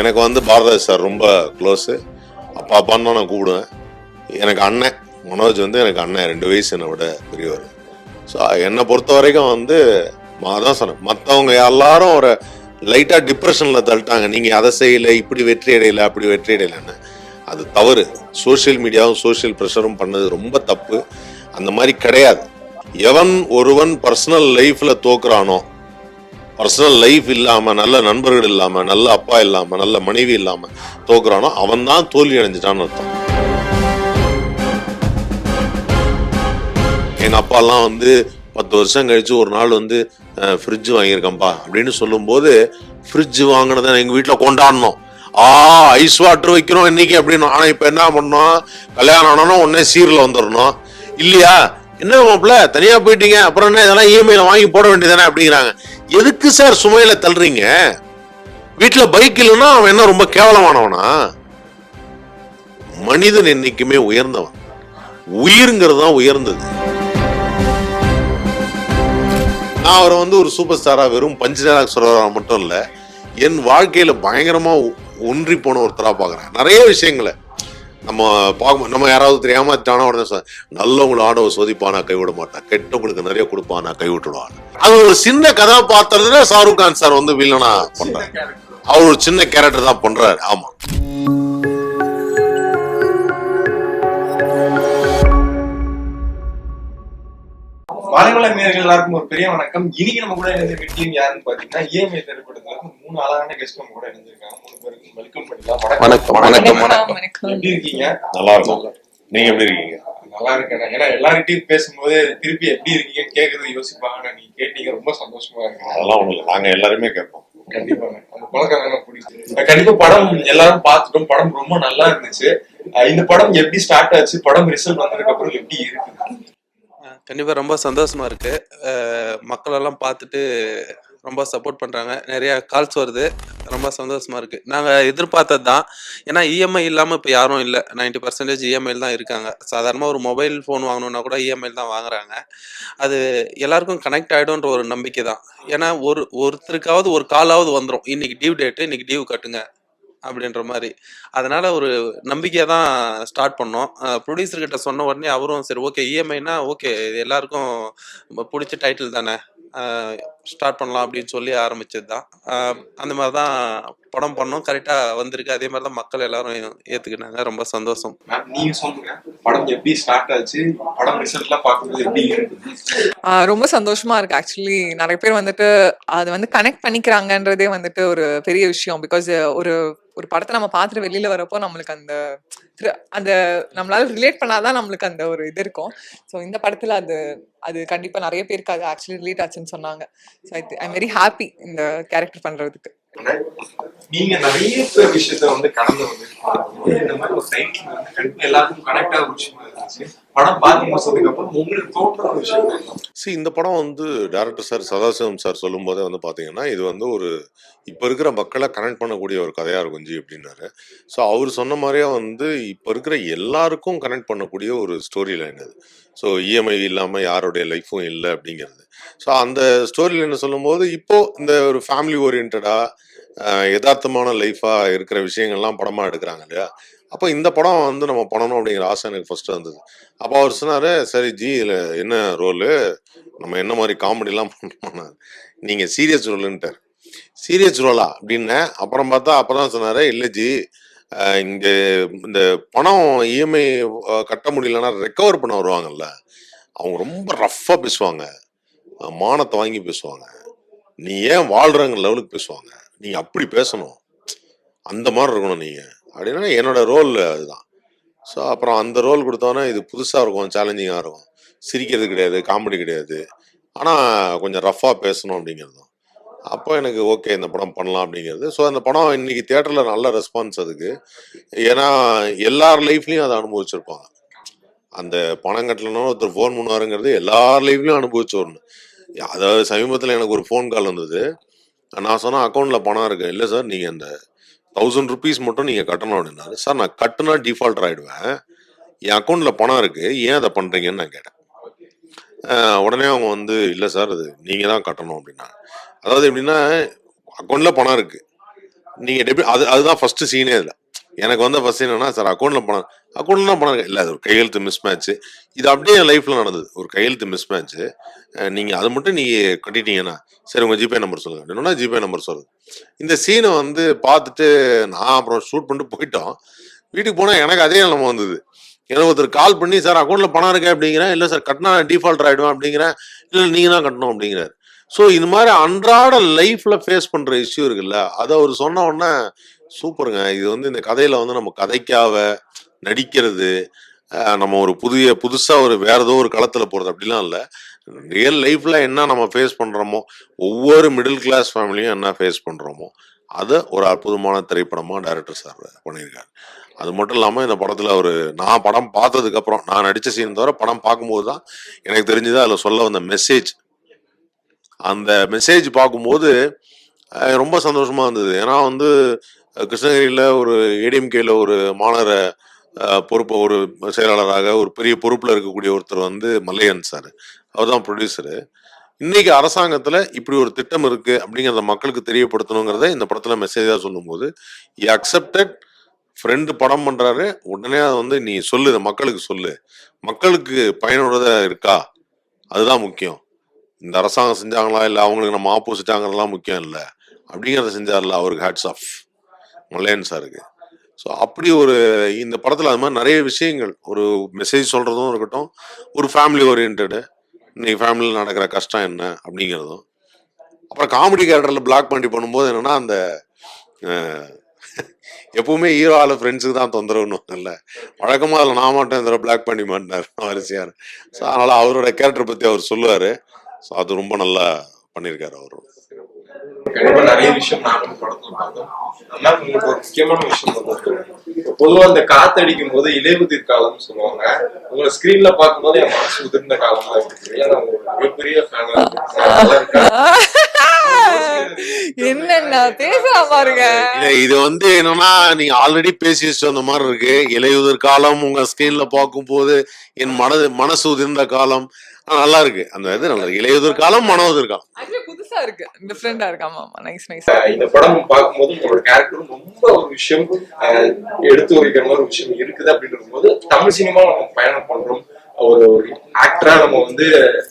எனக்கு வந்து பாரதாஜ் சார் ரொம்ப க்ளோஸு அப்பா அப்பான்னு தான் நான் கூப்பிடுவேன். எனக்கு அண்ணன் மனோஜ் வந்து எனக்கு அண்ணன் ரெண்டு வயசு என்னை விட பெரியவர். ஸோ என்னை பொறுத்த வரைக்கும் வந்து நான் தான் சொன்னேன் மற்றவங்க எல்லாரும் ஒரு லைட்டாக டிப்ரெஷனில் தள்ளிட்டாங்க. நீங்கள் அதை செய்யலை இப்படி வெற்றி அடையலை அப்படி வெற்றி அடையலைன்னு. அது தவறு. சோஷியல் மீடியாவும் சோஷியல் ப்ரெஷரும் பண்ணது ரொம்ப தப்பு. அந்த மாதிரி கிடையாது. எவன் ஒருவன் பர்சனல் லைஃப்பில் தோக்குறானோ பர்சனல் லைஃப் இல்லாமல் நல்ல நண்பர்கள் இல்லாமல் நல்ல அப்பா இல்லாமல் நல்ல மனைவி இல்லாமல் தோக்குறானோ அவன் தான் தோல்வி அடைஞ்சிட்டான்னு அர்த்தம். எங்கள் அப்பாலாம் வந்து பத்து வருஷம் கழிச்சு ஒரு நாள் வந்து ஃப்ரிட்ஜ் வாங்கியிருக்கேன்ப்பா அப்படின்னு சொல்லும்போது ஃப்ரிட்ஜ் வாங்கினதை எங்கள் வீட்டில் கொண்டாடணும். ஆ ஐஸ் வாட்டர் வைக்கிறோம் இன்னைக்கு அப்படின்னு. ஆனால் இப்போ என்ன பண்ணோம் கல்யாணம் ஆனோம் உடனே சீரில் வந்துடணும். இல்லையா? என்ன மாப்பிள்ள தனியா போயிட்டீங்க அப்புறம் என்ன? இதெல்லாம் இஎம்ஐயில் வாங்கி போட வேண்டியதானே அப்படிங்கிறாங்க. எதுக்கு சார் சுமையில தள்ளுறீங்க? வீட்டுல பைக் இல்லைன்னா அவன் என்ன ரொம்ப கேவலமானவனா? மனிதன் என்னைக்குமே உயர்ந்தவன். உயிருங்கிறது தான் உயர்ந்தது. நான் அவரை வந்து ஒரு சூப்பர் ஸ்டாரா வெறும் பஞ்சு டைலாக் சொல்றவரா மட்டும் இல்லை என் வாழ்க்கையில பயங்கரமா ஒன்றி போன ஒருத்தரா பாக்குறேன். நிறைய விஷயங்களை. நம்ம பார்க்க நம்ம யாராவது தெரியாம தானே உடனே நல்லவங்களை ஆடவ சோதிப்பானா கைவிட மாட்டான். கெட்டவங்களுக்கு நிறைய கொடுப்பானா கைவிட்டுடுவான். அது ஒரு சின்ன கதாபாத்திரத்துல ஷாருக் கான் சார் வந்து வில்லனா பண்றாரு. அவர் ஒரு சின்ன கேரக்டர் தான் பண்றாரு. ஆமா. மலைவள நேர்கள் எல்லாருக்கும் ஒரு பெரிய வணக்கம். இன்னைக்கு நம்ம கூட இணைந்த டீம் யாருன்னு பாத்தீங்கன்னா இஎம்ஐ திரைப்படத்துல மூணு அழகான கெஸ்ட் நம்ம கூட இணைஞ்சிருக்காங்க. மூணு பேருக்கும் வெல்கம் பண்ணிக்கலாம். வணக்கம், வணக்கம் வணக்கம். எப்படி இருக்கீங்க? நல்லா இருக்கும். நீங்க எப்படி இருக்கீங்க? நல்லா இருக்கேன். ஏன்னா எல்லார்கிட்டயும் பேசும்போது திருப்பி எப்படி இருக்கீங்கன்னு கேக்குறது யோசிப்பாங்க. நீங்க கேட்டீங்க ரொம்ப சந்தோஷமா இருக்கு. அதெல்லாம் ஒண்ணு இல்லை. நாங்க எல்லாருமே கேட்போம். கண்டிப்பாங்க அந்த பழக்கம் பிடிக்கும் கண்டிப்பா படம் எல்லாரும் பார்த்துட்டோம். படம் ரொம்ப நல்லா இருந்துச்சு. இந்த படம் எப்படி ஸ்டார்ட் ஆச்சு? படம் ரிசல்ட் வந்ததுக்கு அப்புறம் எப்படி இருக்கு? கண்டிப்பாக ரொம்ப சந்தோஷமா இருக்கு. அஹ் பார்த்துட்டு ரொம்ப சப்போர்ட் பண்ணுறாங்க நிறையா கால்ஸ் வருது. ரொம்ப சந்தோஷமா இருக்கு. நாங்கள் எதிர்பார்த்தது தான். ஏன்னா இஎம்ஐ இல்லாமல் இப்போ யாரும் இல்லை. நைன்டி பர்சன்டேஜ் இஎம்ஐயில் தான் இருக்காங்க. சாதாரணமாக ஒரு மொபைல் ஃபோன் வாங்கணும்னா கூட இஎம்ஐ தான் வாங்குறாங்க. அது எல்லாருக்கும் கனெக்ட் ஆகிடும்ன்ற ஒரு நம்பிக்கை தான். ஏன்னா ஒரு ஒருத்தருக்காவது ஒரு காலாவது வந்துடும் இன்னைக்கு டியூ டேட்டு இன்னைக்கு டியூ கட்டுங்க. அப்படின்ற மாதிரி. அதனால ஒரு நம்பிக்கையை தான் ஸ்டார்ட் பண்ணோம். ப்ரொடியூசர்கிட்ட சொன்ன உடனே அவரும் சரி ஓகே இஎம்ஐனா ஓகே இது எல்லாருக்கும் பிடிச்ச டைட்டில் தானே. ஸ்டார்ட் பண்ணலாம் அப்படின்னு சொல்லி ஆரம்பிச்சது தான் அந்த மாதிரி தான் படம் பண்ணோம். கரெக்டாக வந்திருக்கு. அதே மாதிரி தான் மக்கள் எல்லாரும் ஏற்றுக்கினாங்க ரொம்ப சந்தோஷம். மேம் நீங்க சொல்லுங்க. படம் எப்படி ஸ்டார்ட் ஆச்சு? படம் ரிசல்ட் எல்லாம் பார்க்கும்போது எப்படி ரொம்ப சந்தோஷமா இருக்கு. ஆக்சுவலி நிறைய பேர் வந்துட்டு அது வந்து கனெக்ட் பண்ணிக்கிறாங்கன்றதே வந்துட்டு ஒரு பெரிய விஷயம். பிகாஸ் ஒரு ஒரு படத்தை நம்ம பார்த்துட்டு வெளியில வரப்போ நம்மளுக்கு அந்த அந்த நம்மளால ரிலேட் பண்ணாதான் நம்மளுக்கு அந்த ஒரு இது இருக்கும். ஸோ இந்த படத்துல அது அது கண்டிப்பா நிறைய பேருக்கு அது ஆக்சுவலி ரிலேட் ஆச்சுன்னு சொன்னாங்க. So I I'm very happy இந்த கேரக்டர் பண்றதுக்கு. நீங்க நிறைய விஷயத்த வந்து கடந்து வந்து இந்த மாதிரி ஒரு டைட்டில் வந்து கண்டிப்பா எல்லாருக்கும் கனெக்ட் ஆகிற விஷயமா இருந்துச்சு. படம் பார்த்து முடிச்சதுக்கு அப்புறம் உங்களுக்கு தோன்ற ஒரு விஷயம் என்ன? see இந்த படம் வந்து டேரக்டர் சார் சதாசிவம் சார் சொல்லும் போதே வந்து பாத்தீங்கன்னா இது வந்து ஒரு இப்போ இருக்கிற மக்களை கனெக்ட் பண்ணக்கூடிய ஒரு கதையா இருக்கும் ஜி அப்படின்னாரு. ஸோ அவர் சொன்ன மாதிரியே வந்து இப்போ இருக்கிற எல்லாருக்கும் கனெக்ட் பண்ணக்கூடிய ஒரு ஸ்டோரி லைன் அது. ஸோ இஎம்ஐ இல்லாமல் யாருடைய லைஃப்பும் இல்லை அப்படிங்கிறது. ஸோ அந்த ஸ்டோரியில் என்ன சொல்லும்போது இப்போது இந்த ஒரு ஃபேமிலி ஓரியன்டாக யதார்த்தமான லைஃபாக இருக்கிற விஷயங்கள்லாம் படமாக எடுக்கிறாங்க இல்லையா? அப்போ இந்த படம் வந்து நம்ம பண்ணணும் அப்படிங்கிற ஆசை எனக்கு ஃபஸ்ட்டு வந்தது. அப்போ அவர் சொன்னார் சரி ஜி இதில் என்ன ரோலு நம்ம என்ன மாதிரி காமெடிலாம் பண்ணோம் நீங்கள் சீரியஸ் ரோலுன்ட்டார் சீரியஸ் ரோலா அப்படின்னேன். அப்புறம் பார்த்தா அப்புறம் தான் சொன்னார் இல்லை ஜி இங்கே இந்த பணம் இஎம்ஐ கட்ட முடியலன்னா ரெக்கவர் பண்ண வருவாங்கல்ல. அவங்க ரொம்ப ரஃப்பாக பேசுவாங்க. மானத்தை வாங்கி பேசுவாங்க. நீ ஏன் வாழ்றங்கிற" லெவலுக்கு பேசுவாங்க. நீங்கள் அப்படி பேசணும். அந்த மாதிரி இருக்கணும் நீங்கள் அப்படின்னா என்னோட ரோல் அதுதான். ஸோ அப்புறம் அந்த ரோல் கொடுத்தோன்னே இது புதுசாக இருக்கும் சேலஞ்சிங்காக இருக்கும். சிரிக்கிறது கிடையாது காமெடி கிடையாது. ஆனால் கொஞ்சம் ரஃப்பாக பேசணும் அப்படிங்கிறது தான் அப்போ எனக்கு ஓகே இந்த படம் பண்ணலாம் அப்படிங்கிறது. ஸோ அந்த படம் இன்னைக்கு தியேட்டரில் நல்ல ரெஸ்பான்ஸ் அதுக்கு. ஏன்னா எல்லார் லைஃப்லையும் அதை அனுபவிச்சிருப்பாங்க. அந்த பணம் கட்டலன்னா ஒருத்தர் ஃபோன் பண்ணுவாருங்கிறது எல்லார் லைஃப்லையும் அனுபவிச்சு ஒன்று அதாவது சமீபத்தில் எனக்கு ஒரு ஃபோன் கால் வந்தது. நான் சொன்னேன் அக்கௌண்ட்டில் பணம் இருக்கு. இல்லை சார் நீங்கள் அந்த தௌசண்ட் ருபீஸ் மட்டும் நீங்கள் கட்டணும் அப்படின்னாரு. சார் நான் கட்டினா டிஃபால்டர் ஆகிடுவேன் என் அக்கௌண்ட்டில் பணம் இருக்குது ஏன் அதை பண்ணுறீங்கன்னு நான் கேட்டேன். உடனே அவங்க வந்து இல்லை சார் அது நீங்கள் தான் கட்டணும் அப்படின்னா அதாவது எப்படின்னா அக்கௌண்ட்டில் பணம் இருக்குது நீங்க டெபிட் அது அதுதான் ஃபர்ஸ்ட் சீனே இதுல எனக்கு வந்த ஃபர்ஸ்ட் என்னன்னா சார் அக்கௌண்ட்ல பணம் அக்கௌண்ட்ல பணம் இருக்கு. இல்ல அது ஒரு கையெழுத்து மிஸ் மேட்ச் இது அப்படியே என் லைஃப்ல நடந்தது. ஒரு கையெழுத்து மிஸ் மேட்ச் நீங்க அது மட்டும் நீங்க கட்டிட்டீங்கன்னா சரி உங்க ஜிபே நம்பர் சொல்லுங்க. என்னன்னா ஜிபே நம்பர் சொல்லுங்க. இந்த சீனை வந்து பார்த்துட்டு நான் அப்புறம் ஷூட் பண்ணிட்டு போயிட்டோம். வீட்டுக்கு போனா எனக்கு அதே நிலைமை வந்தது. எனக்கு ஒருத்தர் கால் பண்ணி சார் அக்கௌண்ட்ல பணம் இருக்கேன் அப்படிங்கிறேன். இல்ல சார் கட்டினா டிஃபால்ட் ஆயிடுவேன் அப்படிங்கிறேன். இல்ல நீங்க தான் கட்டணும் அப்படிங்கிறாரு. ஸோ இந்த மாதிரி அன்றாட லைஃப்ல ஃபேஸ் பண்ற இஷ்யூ இருக்குல்ல அதை அவர் சொன்ன உடனே சூப்பருங்க இது வந்து இந்த கதையில வந்து நம்ம கதைக்காக நடிக்கிறது நம்ம ஒரு புதிய புதுசா ஒரு வேற ஏதோ ஒரு களத்துல போறது அப்படிலாம் இல்லை. ரியல் லைஃப்ல என்ன நம்ம ஃபேஸ் பண்றோமோ ஒவ்வொரு மிடில் கிளாஸ் ஃபேமிலியும் என்ன ஃபேஸ் பண்றோமோ அதை ஒரு அற்புதமான திரைப்படமா டைரக்டர் சார் பண்ணியிருக்காரு. அது மட்டும் இல்லாமல் இந்த படத்தில் அவர் நான் படம் பார்த்ததுக்கு அப்புறம் நான் நடித்த சீன் தவிர படம் பார்க்கும்போது தான் எனக்கு தெரிஞ்சது அதில் சொல்ல வந்த மெசேஜ் அந்த மெசேஜ் பார்க்கும்போது ரொம்ப சந்தோஷமா இருந்தது. ஏன்னா வந்து கிருஷ்ணகிரியில் ஒரு ஏடிஎம்கேல ஒரு மாநகர பொறுப்பு ஒரு செயலாளராக ஒரு பெரிய பொறுப்பில் இருக்கக்கூடிய ஒருத்தர் வந்து மல்லையன் சார் அவர் தான் ப்ரொடியூசரு இன்னைக்கு அரசாங்கத்தில் இப்படி ஒரு திட்டம் இருக்கு அப்படிங்கிறத மக்களுக்கு தெரியப்படுத்தணுங்கிறத இந்த படத்தில் மெசேஜாக சொல்லும்போது அக்செப்டட் ஃப்ரெண்டு படம் பண்ணுறாரு உடனே அதை வந்து நீ சொல்லு. இதை மக்களுக்கு சொல்லு. மக்களுக்கு பயனுள்ளதாக இருக்கா? அதுதான் முக்கியம். இந்த அரசாங்கம் செஞ்சாங்களா இல்லை அவங்களுக்கு நம்ம ஆப்போசிட்டாங்கிறதுலாம் முக்கியம் இல்லை? அப்படிங்கிறத செஞ்சார்ல அவருக்கு ஹேட்ஸ் ஆஃப் மல்லையன் சாருக்கு. ஸோ அப்படி ஒரு இந்த படத்தில் அது மாதிரி நிறைய விஷயங்கள். ஒரு மெசேஜ் சொல்கிறதும் இருக்கட்டும் ஒரு ஃபேமிலி ஓரியன்டு இன்னைக்கு ஃபேமிலியில் நடக்கிற கஷ்டம் என்ன அப்படிங்கிறதும். அப்புறம் காமெடி கேரக்டரில் பிளாக் பண்ணி பண்ணும்போது என்னென்னா அந்த எப்பவுமே ஹீரோவால ஃப்ரெண்ட்ஸுக்கு தான் தொந்தரவுன்னு இல்லை? வழக்கமாக அதில் நான் மட்டும் இந்த பிளாக் பண்ணி மாட்டார் வரிசையார் ஸோ அதனால் அவரோட கேரக்டர் பற்றி அவர் சொல்லுவார். ஸோ அது ரொம்ப நல்லா பண்ணியிருக்காரு அவரும் கண்டிப்பா நிறைய விஷயம் நானும் படத்துல பார்த்தோம் உங்களுக்கு ஒரு முக்கியமான விஷயம் வந்து பொதுவா இந்த காத்தடிக்கும் போது இலையுதிர் காலம்னு சொல்லுவாங்க. உங்களை ஸ்கிரீன்ல பார்க்கும்போது என் மனசு உதிர்ந்த காலமா இருக்கு. ஏன்னா மிகப்பெரிய என்னென்ன? பாருங்க. இது வந்து என்னன்னா நீங்க ஆல்ரெடி பேசி வச்சு வந்த மாதிரி இருக்கு. இலையுதிர் காலம் உங்க ஸ்கிரீன்ல பார்க்கும் போது என் மனது மனசு உதிர்ந்த காலம். நல்லா இருக்கு அந்த இது நல்லா இருக்கு இலையுதிர் காலம் மன உதிர் காலம் புதுசா இருக்கு. டிஃப்ரெண்டா இருக்கு. ஆமா ஆமா. நைஸ் நைஸ் இந்த படம் பார்க்கும்போது உங்களோட கேரக்டரும் ரொம்ப ஒரு விஷயம் எடுத்து வைக்கிற மாதிரி ஒரு விஷயம் இருக்குது அப்படின்னும் போது தமிழ் சினிமா நம்ம பயணம் பண்றோம். ஒரு ஆக்டரா நம்ம வந்து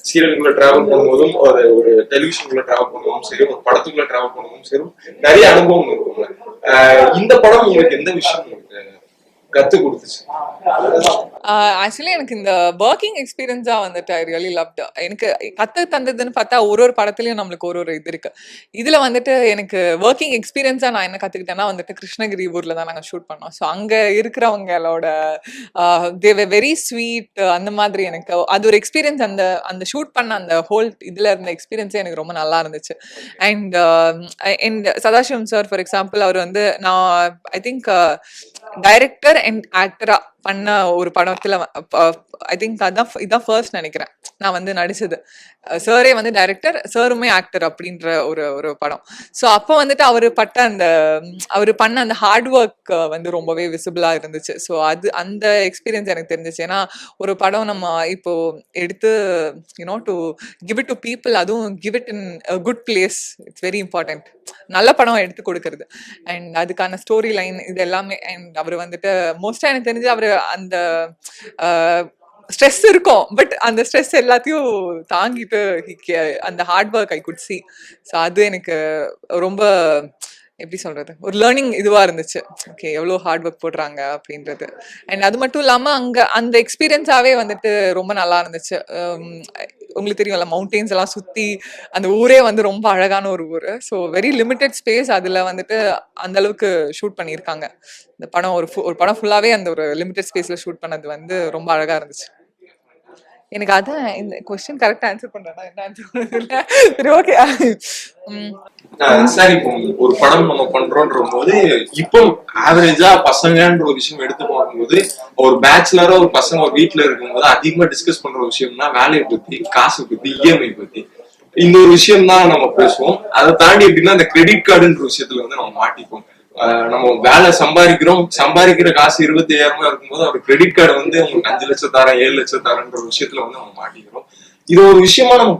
சீரியலுக்குள்ள டிராவல் பண்ணும்போதும் ஒரு ஒரு டெலிவிஷனுக்குள்ள டிராவல் பண்ணுவோம் சரி ஒரு படத்துக்குள்ள டிராவல் பண்ணுவோம் சரி நிறைய அனுபவம் இருக்கும்ல. இந்த படம் உங்களுக்கு எந்த விஷயம் உங்களுக்கு கத்து கொடுத்துச்சு ஆக்சுவலி எனக்கு இந்த ஒர்க்கிங் எக்ஸ்பீரியன்ஸா வந்துட்டு ஐ ரியலி லவ்ட் எனக்கு கத்து தந்ததுன்னு பார்த்தா ஒரு ஒரு படத்துலயும் நம்மளுக்கு ஒரு ஒரு இது இருக்கு. இதுல வந்துட்டு எனக்கு ஒர்க்கிங் எக்ஸ்பீரியன்ஸா நான் என்ன கத்துக்கிட்டேன்னா வந்துட்டு கிருஷ்ணகிரி ஊர்ல தான் நாங்க ஷூட் பண்ணோம். ஸோ அங்க இருக்கிறவங்களோட தேவ வெரி ஸ்வீட் அந்த மாதிரி எனக்கு அது ஒரு எக்ஸ்பீரியன்ஸ் அந்த அந்த ஷூட் பண்ண அந்த ஹோல் இதுல இருந்த எக்ஸ்பீரியன்ஸே எனக்கு ரொம்ப நல்லா இருந்துச்சு. And and um, Sadasivam sir for example அவர் வந்து நான் ஐ திங்க் டைரக்டர் அண்ட் ஆக்டரா பண்ண ஒரு படத்துல ஐ திங்க் அதான் இதான் ஃபர்ஸ்ட் நினைக்கிறேன். நான் வந்து நடிச்சது. சாரே வந்து டைரக்டர் சாருமே ஆக்டர் அப்படின்ற ஒரு ஒரு படம். ஸோ அப்போ வந்துட்டு அவர் பட்ட அந்த அவர் பண்ண அந்த ஹார்ட் ஒர்க் வந்து ரொம்பவே விசிபிளாக இருந்துச்சு. ஸோ அது அந்த எக்ஸ்பீரியன்ஸ் எனக்கு தெரிஞ்சிச்சு. ஏன்னா ஒரு படம் நம்ம இப்போ எடுத்து you know to give it to people அதுவும் give it in good place it's very important நல்ல படம் எடுத்து கொடுக்கறது. அண்ட் அதுக்கான ஸ்டோரி லைன் இது எல்லாமே அண்ட் அவர் வந்துட்டு மோஸ்டா எனக்கு தெரிஞ்சு அவர் அந்த ஸ்ட்ரெஸ் இருக்கும். பட் அந்த ஸ்ட்ரெஸ் எல்லாத்தையும் தாங்கிட்டு அந்த hard work I could see so அது எனக்கு ரொம்ப எப்படி சொல்றது? ஒரு லேர்னிங் இதுவா இருந்துச்சு. ஓகே எவ்வளோ ஹார்ட் ஒர்க் போடுறாங்க அப்படின்றது. அண்ட் அது மட்டும் இல்லாம அங்க அந்த எக்ஸ்பீரியன்ஸாவே வந்துட்டு ரொம்ப நல்லா இருந்துச்சு. Um, உங்களுக்கு தெரியும்ல மவுண்டெயின்ஸ் எல்லாம் சுத்தி அந்த ஊரே வந்து ரொம்ப அழகான ஒரு ஊர். ஸோ வெரி லிமிட்டெட் ஸ்பேஸ் அதுல வந்துட்டு அந்த அளவுக்கு ஷூட் பண்ணியிருக்காங்க. இந்த படம் ஒரு ஒரு படம் ஃபுல்லாவே அந்த ஒரு லிமிட்டெட் ஸ்பேஸ்ல ஷூட் பண்ணது வந்து ரொம்ப அழகா இருந்துச்சு. எனக்கு அதான் இந்த கொஸ்டின் கரெக்டா ஆன்சர் பண்றேன்னா என்ன ஆன்சர் சரி ஓகே சார் இப்போ ஒரு படம் நம்ம பண்றோன்ற போது இப்போ ஆவரேஜா பசங்கன்ற ஒரு விஷயம் எடுத்து போகும்போது ஒரு பேச்சுலரா ஒரு பசங்க ஒரு வீட்டுல இருக்கும்போது அதிகமா டிஸ்கஸ் பண்ற விஷயம்னா வேலையை பத்தி காசை பத்தி இஎம்ஐ பத்தி. இந்த ஒரு விஷயம் தான் நம்ம பேசுவோம். அதை தாண்டி எப்படின்னா இந்த கிரெடிட் கார்டுன்ற விஷயத்துல வந்து நம்ம மாட்டிப்போம். நம்ம வேலை சம்பாதிக்கிறோம். சம்பாதிக்கிற காசு இருபத்தி ஐயாயிரமா இருக்கும்போது அவர் கிரெடிட் கார்டு வந்து உங்களுக்கு அஞ்சு லட்சம் தரேன் ஏழு லட்சம் தரேன்ற விஷயத்துல வந்து நம்ம மாட்டிக்கிறோம். இது ஒரு விஷயமா நம்ம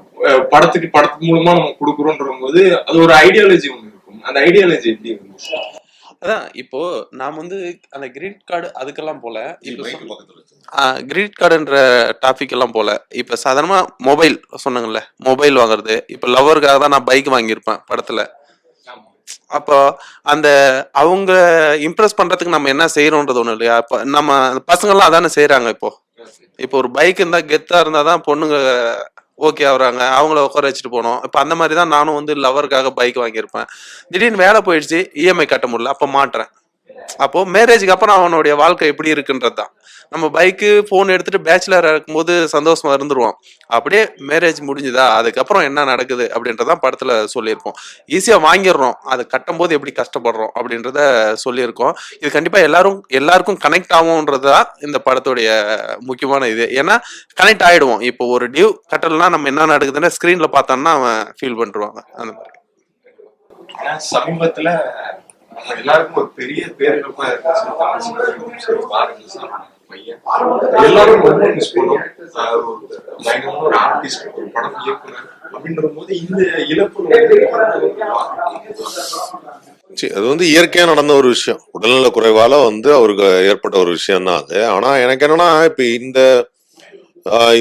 படத்துக்கு படத்து மூலமா நம்ம கொடுக்குறோன்ற போது அது ஒரு ஐடியாலஜி ஒண்ணு இருக்கும். அந்த ஐடியாலஜி எப்படி இருந்துச்சு? அதான் இப்போ நான் வந்து அந்த கிரெடிட் கார்டு அதுக்கெல்லாம் போல. கிரெடிட் கார்டுன்ற டாபிக் எல்லாம் போல இப்போ சாதாரணமா மொபைல் சொன்னாங்கல்ல மொபைல் வாங்குறது இப்போ லவருக்காக தான் நான் பைக் வாங்கியிருப்பேன் படத்துல. அப்போ அந்த அவங்க இம்ப்ரெஸ் பண்றதுக்கு நம்ம என்ன செய்யறோன்றது ஒண்ணு இல்லையா? இப்ப நம்ம பசங்கள்லாம் அதானே செய்யறாங்க இப்போ? இப்போ ஒரு பைக் இருந்தா கெத்தா இருந்தா தான் பொண்ணுங்க ஓகே ஆகுறாங்க. அவங்கள உட்கார வச்சுட்டு போனோம் இப்போ அந்த மாதிரி தான் நானும் வந்து லவருக்காக பைக் வாங்கியிருப்பேன். திடீர்னு வேலை போயிடுச்சு இஎம்ஐ கட்ட முடியல. அப்போ மாட்டுறேன். அப்போ மேரேஜுக்கு அப்புறம் அவனுடைய வாழ்க்கை எப்படி இருக்குன்றது தான் நம்ம பைக்கு ஃபோன் எடுத்துட்டு பேச்சுலர் இருக்கும்போது சந்தோஷமா இருந்துருவோம். அப்படியே மேரேஜ் முடிஞ்சுதா? அதுக்கப்புறம் என்ன நடக்குது? அப்படின்றதான் படத்துல சொல்லியிருப்போம். ஈஸியா வாங்கிடுறோம். அது கட்டும்போது எப்படி கஷ்டப்படுறோம்? அப்படின்றத சொல்லியிருக்கோம். இது கண்டிப்பா எல்லாரும் எல்லாருக்கும் கனெக்ட் ஆகும்ன்றதுதான் இந்த படத்துடைய முக்கியமான இது. ஏன்னா கனெக்ட் ஆயிடுவோம். இப்போ ஒரு டியூ கட்டலைன்னா நம்ம என்ன நடக்குதுன்னா ஸ்கிரீன்ல பார்த்தோம்னா அவன் ஃபீல் பண்ணிருவாங்க. அந்த மாதிரி. ஆனா சமீபத்துல எல்லாருக்கும் ஒரு பெரிய பேரிழப்பா இருந்துச்சு பையன். எல்லாரும் ரொம்ப மிஸ் பண்ணோம் ஒரு பயங்கரமான ஒரு ஆர்டிஸ்ட் ஒரு படம் இயக்குனர் அப்படின்ற போது இந்த இழப்பு அது வந்து இயற்கையா நடந்த ஒரு விஷயம். உடல்நல குறைவால வந்து அவருக்கு ஏற்பட்ட ஒரு விஷயம் தான் அது. ஆனா எனக்கு என்னன்னா இப்ப இந்த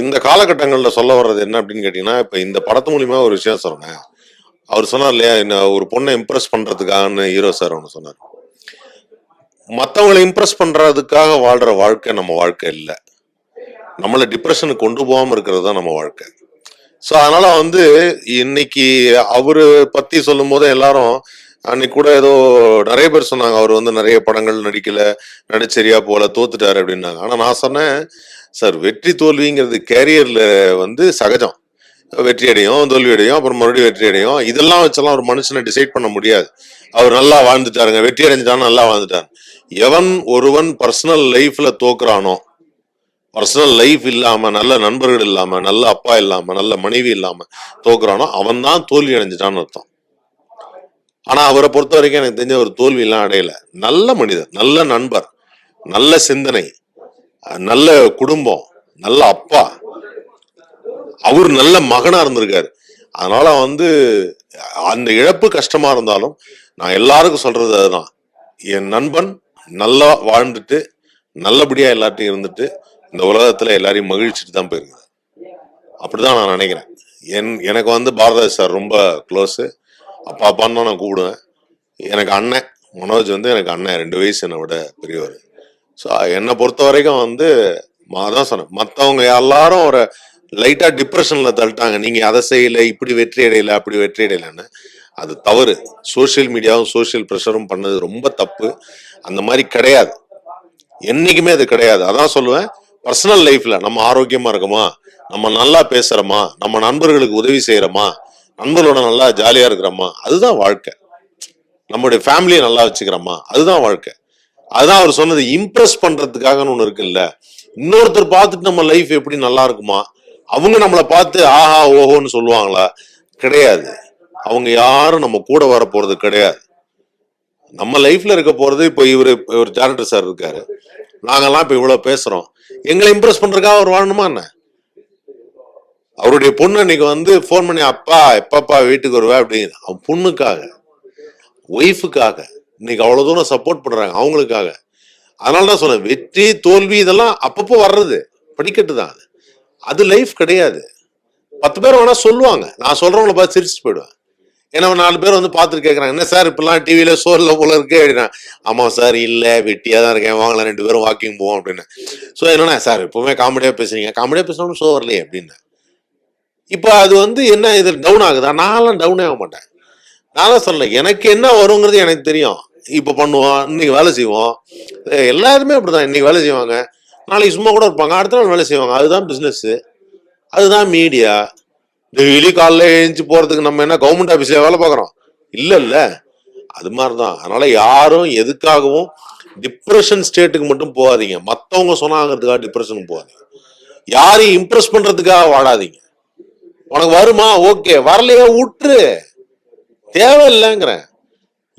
இந்த காலகட்டங்கள்ல சொல்ல வர்றது என்ன அப்படின்னு கேட்டீங்கன்னா இப்ப இந்த படத்து மூலியமா ஒரு விஷயம் சொன்னேன் அவர் சொன்னார் இல்லையா என்ன ஒரு பொண்ணை இம்ப்ரெஸ் பண்றதுக்காகன்னு ஹீரோ சார் ஒன்று சொன்னார். மற்றவங்களை இம்ப்ரெஸ் பண்றதுக்காக வாழ்ற வாழ்க்கை நம்ம வாழ்க்கை இல்லை. நம்மளை டிப்ரெஷனுக்கு கொண்டு போகாமல் இருக்கிறது தான் நம்ம வாழ்க்கை. ஸோ அதனால வந்து இன்னைக்கு அவரு பத்தி சொல்லும் போது எல்லாரும் அன்னைக்கு கூட ஏதோ நிறைய பேர் சொன்னாங்க அவர் வந்து நிறைய படங்கள் நடிக்கல நடிச்சரியா போல தோத்துட்டாரு அப்படின்னாங்க. ஆனா நான் சொன்னேன் சார் வெற்றி தோல்விங்கிறது கேரியர்ல வந்து சகஜம். வெற்றி அடையும் தோல்வி அடையும் அப்புறம் மறுபடியும் வெற்றி அடையும் இதெல்லாம் வச்செல்லாம் ஒரு மனுஷனை டிசைட் பண்ண முடியாது. அவர் நல்லா வாழ்ந்துட்டாருங்க. வெற்றி அடைஞ்சிட்டான்னு நல்லா வாழ்ந்துட்டார். எவன் ஒருவன் பர்சனல் லைஃப்ல தோக்குறானோ பர்சனல் லைஃப் இல்லாம நல்ல நண்பர்கள் இல்லாம நல்ல அப்பா இல்லாம நல்ல மனைவி இல்லாம தோக்குறானோ அவன் தான் தோல்வி அடைஞ்சிட்டான்னு அர்த்தம். ஆனா அவரை பொறுத்த வரைக்கும் எனக்கு தெரிஞ்ச ஒரு தோல்வி எல்லாம் அடையல. நல்ல மனிதர் நல்ல நண்பர் நல்ல சிந்தனை நல்ல குடும்பம் நல்ல அப்பா அவர் நல்ல மகனா இருந்திருக்காரு. அதனால வந்து அந்த இழப்பு கஷ்டமா இருந்தாலும் நான் எல்லாருக்கும் சொல்றது அதுதான். என் நண்பன் நல்லா வாழ்ந்துட்டு நல்லபடியா எல்லார்ட்டையும் இருந்துட்டு இந்த உலகத்துல எல்லாரையும் மகிழ்ச்சிட்டு தான் போயிருக்காரு. அப்படிதான் நான் நினைக்கிறேன். என் எனக்கு வந்து பாரதாஜ் சார் ரொம்ப க்ளோஸு அப்பா அப்பான்னு தான் நான் கூப்பிடுவேன். எனக்கு அண்ணன் மனோஜ் வந்து எனக்கு அண்ணன் ரெண்டு வயசு என்னை விட பெரியவர். ஸோ என்னை பொறுத்த வரைக்கும் வந்து நான் அதான் சொன்னேன். மற்றவங்க எல்லாரும் ஒரு லைட்டாக டிப்ரெஷனில் தள்ளிட்டாங்க. நீங்கள் அதை செய்யலை இப்படி வெற்றி அடையலை அப்படி வெற்றி அடையலைன்னு. அது தவறு. சோஷியல் மீடியாவும் சோஷியல் ப்ரெஷரும் பண்ணது ரொம்ப தப்பு. அந்த மாதிரி கிடையாது. என்றைக்குமே அது கிடையாது. அதான் சொல்லுவேன். பர்சனல் லைஃப்பில் நம்ம ஆரோக்கியமாக இருக்கோமா? நம்ம நல்லா பேசுகிறோமா நம்ம நண்பர்களுக்கு உதவி செய்கிறோமா நண்பர்களோட நல்லா ஜாலியாக இருக்கிறோமா? அதுதான் வாழ்க்கை. நம்மளுடைய ஃபேமிலியை நல்லா வச்சுக்கிறோமா? அதுதான் வாழ்க்கை. அதுதான் அவர் சொன்னது இம்ப்ரெஸ் பண்ணுறதுக்காகன்னு ஒன்று இருக்குல்ல. இன்னொருத்தர் பார்த்துட்டு நம்ம லைஃப் எப்படி நல்லா இருக்குமா? அவங்க நம்மளை பார்த்து ஆஹா ஓஹோன்னு சொல்லுவாங்களா? கிடையாது. அவங்க யாரும் நம்ம கூட வர போறது கிடையாது. நம்ம லைஃப்ல இருக்க போறது இப்போ இவர் ஒரு டேரக்டர் சார் இருக்காரு. நாங்கெல்லாம் இப்ப இவ்வளவு பேசுறோம். எங்களை இம்ப்ரெஸ் பண்றதுக்காக அவர் வாழணுமா என்ன? அவருடைய பொண்ணு இன்னைக்கு வந்து ஃபோன் பண்ணி அப்பா எப்பப்பா வீட்டுக்கு வருவா? அப்படின்னு. அவன் பொண்ணுக்காக ஒய்ஃபுக்காக இன்னைக்கு அவ்வளவு தூரம் சப்போர்ட் பண்றாங்க அவங்களுக்காக. அதனால தான் சொன்னேன் வெற்றி தோல்வி இதெல்லாம் அப்பப்போ வர்றது. படிக்கட்டு தான் அது. அது லைஃப் கிடையாது. பத்து பேர் வேணா சொல்லுவாங்க. நான் சொல்றவங்கள பார்த்து சிரிச்சு போயிடுவேன். ஏன்னா நாலு பேர் வந்து பார்த்துட்டு கேட்குறாங்க என்ன சார் இப்பெல்லாம் டிவியில சோர்ல போல இருக்கு அப்படின்னா ஆமாம் சார் இல்லை வெட்டியாக தான் இருக்கேன். வாங்கலாம் ரெண்டு பேரும் வாக்கிங் போவோம் அப்படின்னு. ஸோ என்னன்னா சார் எப்பவுமே காமெடியாக பேசுறீங்க. காமெடியாக பேசணும் ஷோ வரலையே அப்படின்னு. இப்போ அது வந்து என்ன இது டவுன் ஆகுதா? நான்லாம் டவுனே ஆக மாட்டேன். நான் சொல்லலை. எனக்கு என்ன வருங்கிறது எனக்கு தெரியும். இப்போ பண்ணுவோம் இன்னைக்கு வேலை செய்வோம். எல்லாருமே அப்படிதான். இன்னைக்கு வேலை செய்வாங்க. நாளைக்கு சும்மா கூட இருப்பாங்க. அடுத்த நாள் வேலை செய்வாங்க. அதுதான் பிஸ்னஸ் அதுதான் மீடியா டெய்லி காலைல எழுந்துச்சு போறதுக்கு நம்ம என்ன கவர்மெண்ட் ஆஃபீஸ்ல வேலை பார்க்குறோம்? இல்ல இல்ல. அது மாதிரி தான் அதனால யாரும் எதுக்காகவும் டிப்ரெஷன் ஸ்டேட்டுக்கு மட்டும் போகாதீங்க. மற்றவங்க சொன்னாங்கிறதுக்காக டிப்ரெஷனுக்கு போகாதீங்க. யாரையும் இம்ப்ரெஸ் பண்றதுக்காக வாடாதீங்க உனக்கு வருமா? ஓகே வரலையா விட்டுரு தேவையில்லைங்கிறேன்.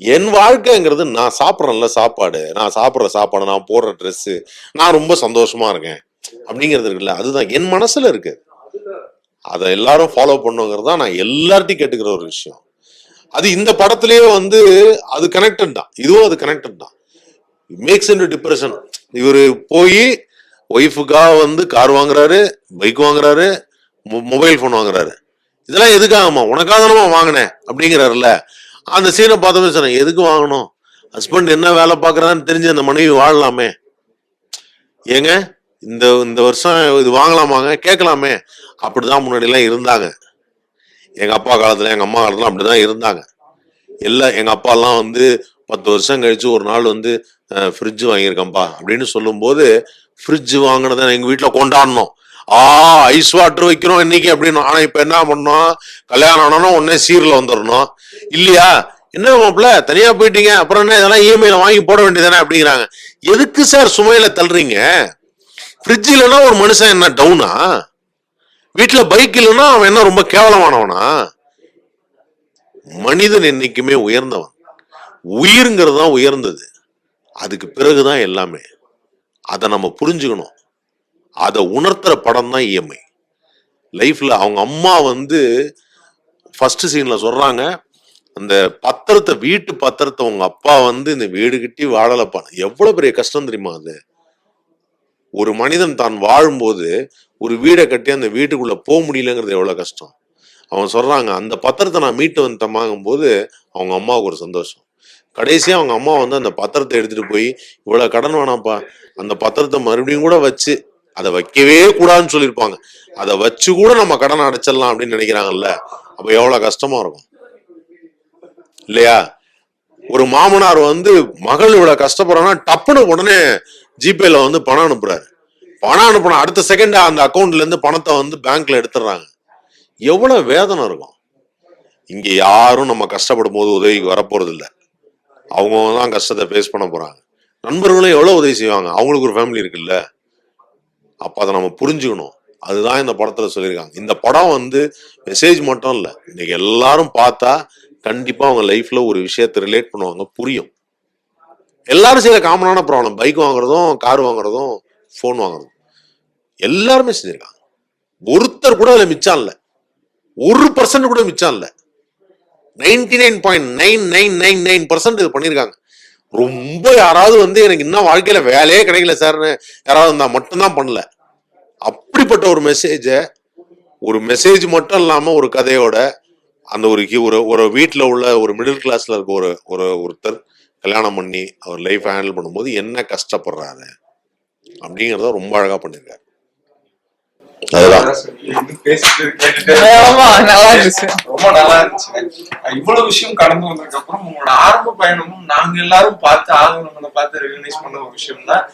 என் வாழ்க்கைங்கிறது நான் சாப்பிட்றேன்ல சாப்பாடு. நான் சாப்பிட்ற சாப்பாடு நான் போடுற ட்ரெஸ்ஸு நான் ரொம்ப சந்தோஷமா இருக்கேன். அப்படிங்கிறது இருக்குல்ல. அதுதான் என் மனசுல இருக்கு. அதை எல்லாரும் ஃபாலோ பண்ணுங்கிறது தான் நான் எல்லார்ட்டையும் கேட்டுக்கிற ஒரு விஷயம். அது இந்த படத்திலேயே வந்து அது கனெக்டட் தான். இதுவும் அது கனெக்டட் தான். மேக்ஸ் இன் டிப்ரெஷன் இவர் போய் ஒய்ஃபுக்காக வந்து கார் வாங்குறாரு பைக் வாங்குறாரு மொபைல் ஃபோன் வாங்குறாரு. இதெல்லாம் எதுக்காகம்மா? உனக்காக தானமா வாங்கினேன். அப்படிங்கிறாருல்ல. அந்த சீனை பார்த்தோமே சொன்னேன் எதுக்கு வாங்கணும்? ஹஸ்பண்ட் என்ன வேலை பார்க்குறான்னு தெரிஞ்சு அந்த மனைவி வாழலாமே. ஏங்க இந்த இந்த வருஷம் இது வாங்கலாமாங்க? கேட்கலாமே. அப்படிதான் முன்னாடிலாம் இருந்தாங்க. எங்கள் அப்பா காலத்தில் எங்கள் அம்மா காலத்துல அப்படிதான் இருந்தாங்க. எல்லாம் எங்கள் அப்பாலாம் வந்து பத்து வருஷம் கழித்து ஒரு நாள் வந்து ஃப்ரிட்ஜ் வாங்கியிருக்கேன்ப்பா அப்படின்னு சொல்லும்போது ஃப்ரிட்ஜ் வாங்கினதை எங்கள் வீட்டில் கொண்டாடணும். ஆ ஐஸ் வாட்டர் வைக்கிறோம் இன்னைக்கு அப்படின்னு. ஆனா இப்ப என்ன பண்ணோம் கல்யாணம் ஆனோம் உடனே சீர்ல வந்துடணும் இல்லையா? என்ன மாப்பிள்ள தனியா போயிட்டீங்க. அப்புறம் என்ன இதெல்லாம் இஎம்ஐல வாங்கி போட வேண்டியதானே அப்படிங்கிறாங்க. எதுக்கு சார் சுமையில தள்ளுறீங்க? ஃப்ரிட்ஜ் இல்லைன்னா ஒரு மனுஷன் என்ன டவுனா வீட்டுல பைக் இல்லைன்னா அவன் என்ன ரொம்ப கேவலமானவனா? மனிதன் என்னைக்குமே உயர்ந்தவன். உயிருங்கிறது தான் உயர்ந்தது. அதுக்கு பிறகுதான் எல்லாமே. அதை நம்ம புரிஞ்சுக்கணும். அதை உணர்த்துற படம் தான் இஎம்ஐ லைஃப்ல அவங்க அம்மா வந்து ஃபர்ஸ்ட் சீன்ல சொல்றாங்க அந்த பத்திரத்தை வீட்டு பத்திரத்தை உங்க அப்பா வந்து இந்த வீடு கட்டி வாழலப்பான. எவ்வளவு பெரிய கஷ்டம் தெரியுமா அது? ஒரு மனிதன் தான் வாழும்போது ஒரு வீடை கட்டி அந்த வீட்டுக்குள்ள போக முடியலங்கிறது எவ்வளவு கஷ்டம். அவன் சொல்றாங்க அந்த பத்திரத்தை நான் மீட்டு வந்தமாகும் போது அவங்க அம்மாவுக்கு ஒரு சந்தோஷம். கடைசியா அவங்க அம்மா வந்து அந்த பத்திரத்தை எடுத்துட்டு போய் இவ்வளவு கடன் வேணாம்ப்பா அந்த பத்திரத்தை மறுபடியும் கூட வச்சு அதை வைக்கவே கூடாதுன்னு சொல்லியிருப்பாங்க. அதை வச்சு கூட நம்ம கடன் அடைச்சிடலாம் அப்படின்னு நினைக்கிறாங்கல்ல. அப்ப எவ்வளவு கஷ்டமா இருக்கும்? இல்லையா? ஒரு மாமனார் வந்து மகள் இவ்வளவு கஷ்டப்படுறாங்கன்னா டப்புன்னு உடனே ஜிபேல வந்து பணம் அனுப்புறாரு. பணம் அனுப்பினா அடுத்த செகண்ட் அந்த அக்கௌண்ட்ல இருந்து பணத்தை வந்து பேங்க்ல எடுத்துடுறாங்க. எவ்வளவு வேதனை இருக்கும். இங்க யாரும் நம்ம கஷ்டப்படும் போது உதவிக்கு வரப்போறது இல்லை. அவங்க தான் கஷ்டத்தை ஃபேஸ் பண்ண போறாங்க. நண்பர்களும் எவ்வளவு உதவி செய்வாங்க? அவங்களுக்கு ஒரு ஃபேமிலி இருக்குல்ல. அப்போ அதை நம்ம புரிஞ்சுக்கணும். அதுதான் இந்த படத்துல சொல்லியிருக்காங்க. இந்த படம் வந்து மெசேஜ் மட்டும் இல்லை. இன்னைக்கு எல்லாரும் பார்த்தா கண்டிப்பா அவங்க லைஃப்ல ஒரு விஷயத்தை ரிலேட் பண்ணுவாங்க. புரியும். எல்லாரும் செய்யற காமனான ப்ராப்ளம் பைக் வாங்குறதும் கார் வாங்குறதும் ஃபோன் வாங்குறதும். எல்லாருமே செஞ்சிருக்காங்க. ஒருத்தர் கூட அதில் மிச்சம் இல்லை. ஒரு பர்சன்ட் கூட மிச்சம் இல்லை. Ninety nine point nine nine nine nine percent இது பண்ணியிருக்காங்க ரொம்ப யாராவது வந்து எனக்கு இன்னும் வாழ்க்கையில வேலையே கிடைக்கல சார்னு யாராவது இருந்தா மட்டும்தான் பண்ணல. அப்படிப்பட்ட ஒரு மெசேஜை ஒரு மெசேஜ் மட்டும் இல்லாம ஒரு கதையோட அந்த ஒரு ஒரு ஒரு வீட்டில் உள்ள ஒரு மிடில் கிளாஸ்ல இருக்க ஒரு ஒரு ஒருத்தர் கல்யாணம் பண்ணி அவர் லைஃப் ஹேண்டில் பண்ணும்போது என்ன கஷ்டப்படுறாரு? அப்படிங்கிறத ரொம்ப அழகா பண்ணியிருக்காரு அதுதான். நல்லா இருந்துச்சு. ரொம்ப நல்லா இருந்துச்சுங்க இவ்வளவு விஷயம் கடந்து வந்ததுக்கு அப்புறம் உங்களோட ஆரம்ப பயணமும் நாங்க எல்லாரும் பார்த்து ஆதவனங்களை பார்த்து ரெகனைஸ் பண்ண ஒரு விஷயம் தான்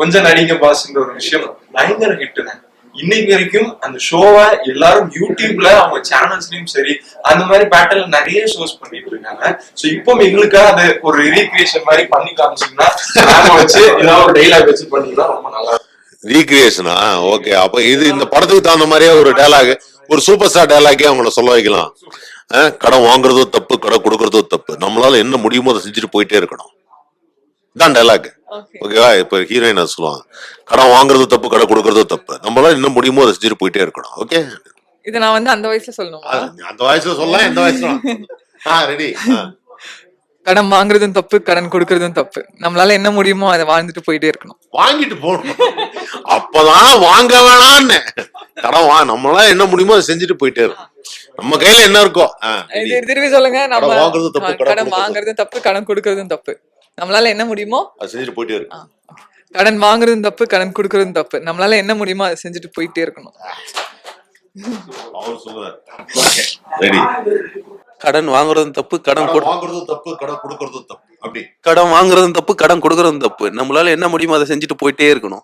கொஞ்சம் நடிங்க பாஸ்ன்ற ஒரு விஷயம். பயங்கர ஹிட்டுங்க இன்னைக்கு வரைக்கும் அந்த ஷோவை எல்லாரும் யூடியூப்ல அவங்க சேனல்ஸ்லயும் சரி அந்த மாதிரி பேட்டர்ல நிறைய ஷோஸ் பண்ணிட்டு இருக்காங்க. சோ இப்போ எங்களுக்காக அதை ஒரு ரீக்ரியேஷன் மாதிரி பண்ணி காமிச்சீங்கன்னா வச்சு ஏதாவது ஒரு டைலாக் வச்சு பண்ணீங்கன்னா ரொம்ப நல்லா இருக்கும். ரீக்ரியேஷனா ஓகே அப்ப இது இந்த படத்துக்கு தகுந்த மாதிரியே ஒரு டயலாக் ஒரு சூப்பர் ஸ்டார் டயலாக்கே அவங்கள சொல்ல வைக்கலாம். கடன் வாங்குறதும் தப்பு கடன் கொடுக்கறதும் தப்பு. நம்மளால என்ன முடியுமோ அதை செஞ்சுட்டு போயிட்டே இருக்கணும். இதான் டயலாக் ஓகேவா இப்ப ஹீரோயின் சொல்லுவாங்க கடன் வாங்குறது தப்பு கடன் கொடுக்கறது தப்பு. நம்மளால என்ன முடியுமோ அதை செஞ்சுட்டு போயிட்டே இருக்கணும். ஓகே இது நான் வந்து அந்த வயசுல சொல்லணுமா? அந்த வயசுல சொல்லலாம் எந்த வயசுல ரெடி கடன் வாங்குறதும் தப்பு கடன் கொடுக்கறதும் தப்பு. நம்மளால என்ன முடியுமோ அதை வாழ்ந்துட்டு போயிட்டே இருக்கணும். வாங்கிட்டு போகணும். அப்பதான் வாங்க வேணான்னு கடன் வா நம்மளால என்ன முடியுமோ அதை செஞ்சுட்டு போயிட்டே இருக்கணும் நம்ம கையில என்ன இருக்கோ திருப்பி சொல்லுங்க நம்ம கடன் வாங்குறதும் தப்பு, கடன் வாங்குறதும் தப்பு கடன் கொடுக்கறதும் தப்பு. நம்மளால என்ன முடியுமோ அதை செஞ்சுட்டு போயிட்டே இருக்கும். கடன் வாங்குறதும் தப்பு கடன் கொடுக்கறதும் தப்பு. நம்மளால என்ன முடியுமோ அதை செஞ்சுட்டு போயிட்டே இருக்கணும். அவர் சொல்லுவார் கடன் வாங்குறதும் தப்பு கடன் கொடு- வாங்குறதும் தப்பு கடன் கொடுக்கறதும் தப்பு. அப்படி. கடன் வாங்குறதும் தப்பு கடன் கொடுக்கறதும் தப்பு. நம்மளால என்ன முடியுமோ அதை செஞ்சுட்டு போயிட்டே இருக்கணும்.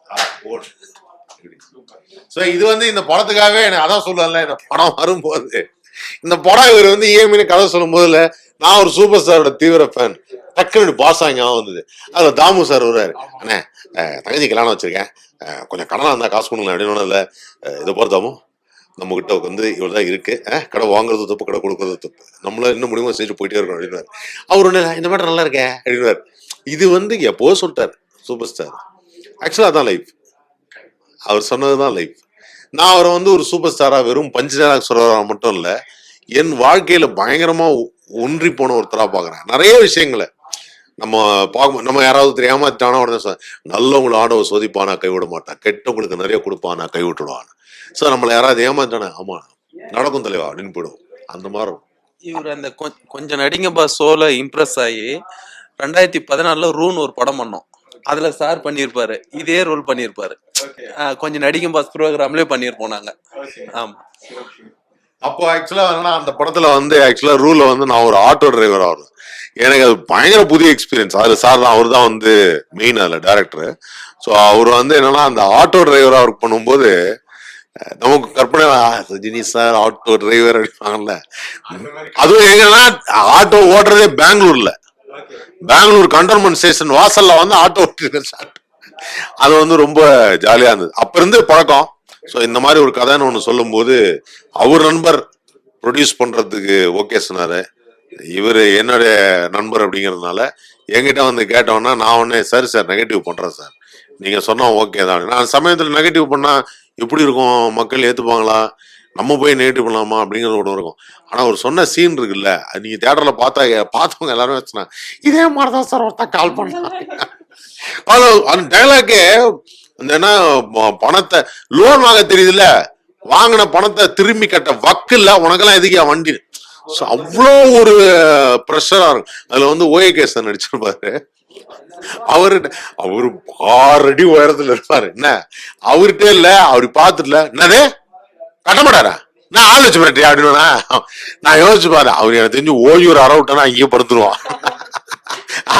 சோ இது வந்து இந்த படத்துக்காகவே எனக்கு அதான் சொல்லல இந்த படம் வரும்போது. இந்த படம் இவர் வந்து ஏமின்னு கதை சொல்லும் போதுல நான் ஒரு சூப்பர் ஸ்டாரோட தீவிர ஃபேன் டக்குனு பாஸ் ஆகி ஞாபகம் வந்தது. அதுல தாமு சார் வருவாரு. அண்ணே தங்கச்சி கல்யாணம் வச்சிருக்கேன். கொஞ்சம் கடனா இருந்தா காசு கொடுங்களேன் அப்படின்னு இல்லை இதை பொறுத்தாமோ நம்ம கிட்ட வந்து இவ்வளவு தான் இருக்கு கடை வாங்குறது தப்பு கடை கொடுக்கறது தப்பு. நம்மள என்ன முடியுமோ செஞ்சு போயிட்டே இருக்கணும் அப்படின்னாரு. அவர் ஒண்ணு இந்த மாதிரி நல்லா இருக்கே அப்படின்னு இது வந்து எப்போ சொல்லிட்டார் சூப்பர் ஸ்டார்? ஆக்சுவலா அதான் லைஃப் அவர் சொன்னதுதான் லைஃப் நான் அவரை வந்து ஒரு சூப்பர் ஸ்டாரா வெறும் பஞ்ச் நேரம் சொல்றவரா மட்டும் இல்ல என் வாழ்க்கையில பயங்கரமா ஒன்றி போன ஒருத்தரா பாக்குறேன். நிறைய விஷயங்களை நம்ம பார்க்க நம்ம யாராவது தெரியாம தானே உடனே நல்லவங்களை ஆண்டவ சோதிப்பானா கைவிட மாட்டான். கெட்டவங்களுக்கு நிறைய கொடுப்பானா கை ஸோ நம்மளை யாராவது ஏமாத்தானே ஆமா. நடக்கும் தலைவா அப்படின்னு போயிடும் அந்த மாதிரி. இவர் அந்த கொஞ்சம் நடிங்கப்பா சோல இம்ப்ரெஸ் ஆகி ரெண்டாயிரத்தி பதினாலுல ரூன் ஒரு படம் பண்ணோம். அதுல சார் பண்ணியிருப்பாரு. இதே ரோல் பண்ணியிருப்பாரு. கொஞ்சம் நடிக்கும் பாஸ் ப்ரோக்ராம்லயே பண்ணியிருப்போம் நாங்க. ஆமா. அப்போ ஆக்சுவலா என்னன்னா அந்த படத்துல வந்து ஆக்சுவலா ரூல வந்து நான் ஒரு ஆட்டோ டிரைவர் ஆகும் எனக்கு அது பயங்கர புதிய எக்ஸ்பீரியன்ஸ் அதுல சார் தான் அவர் தான் வந்து மெயின் அதுல டேரக்டர் ஸோ அவர் வந்து என்னன்னா அந்த ஆட்டோ டிரைவரா ஒர்க் பண்ணும்போது நமக்கு கற்பனை ரஜினி சார் ஆட்டோ டிரைவர் அப்படிப்பாங்கல்ல அதுவும் எங்கன்னா ஆட்டோ ஓட்டுறதே பெங்களூர்ல. பெங்களூர் கண்டோன்மெண்ட் ஸ்டேஷன் வாசல்ல வந்து ஆட்டோ ஓட்டிருக்கேன் சார். அது வந்து ரொம்ப ஜாலியா இருந்தது. அப்ப இருந்து பழக்கம். ஸோ இந்த மாதிரி ஒரு கதைன்னு ஒன்று சொல்லும்போது அவர் நண்பர் ப்ரொடியூஸ் பண்றதுக்கு ஓகே சொன்னாரு. இவர் என்னுடைய நண்பர் அப்படிங்கிறதுனால என்கிட்ட வந்து கேட்டோன்னா நான் உடனே சரி சார் நெகட்டிவ் பண்றேன் சார். நீங்க சொன்னா ஓகே தான். நான் சமயத்தில் நெகட்டிவ் பண்ணா எப்படி இருக்கும்? மக்கள் ஏற்றுப்பாங்களா நம்ம போய் நெகட்டிவ் பண்ணலாமா? அப்படிங்கிறது ஒன்று இருக்கும். ஆனால் அவர் சொன்ன சீன் இருக்குல்ல அது நீங்கள் தேட்டரில் பார்த்தா பார்த்தவங்க எல்லாரும் வச்சுனா இதே மாதிரி தான் சார் ஒருத்தன் கால் பண்ணலாம் அது அந்த டைலாக்கே அந்த என்ன பணத்தை லோன் வாங்க தெரியுதுல்ல? வாங்கின பணத்தை திரும்பி கட்ட வக்கு உனக்கெல்லாம் எதுக்கே வண்டி ஸோ அவ்வளோ ஒரு ப்ரெஷராக இருக்கும். அதில் வந்து ஓஏகேசன் நடிச்சிருப்பாரு. அவரு அவரு ஆறு அடி உயரத்துல இருப்பாரு. என்ன? அவர்கிட்ட இல்ல அவரு பார்த்துட்டுல என்னது? கட்டமாட்டாரா நான் ஆள் வச்சு மாட்டேன் அப்படின்னா நான் யோசிச்சு பாரு அவர் எனக்கு தெரிஞ்சு ஓய்வு அற விட்டா இங்கே படுத்துருவான்.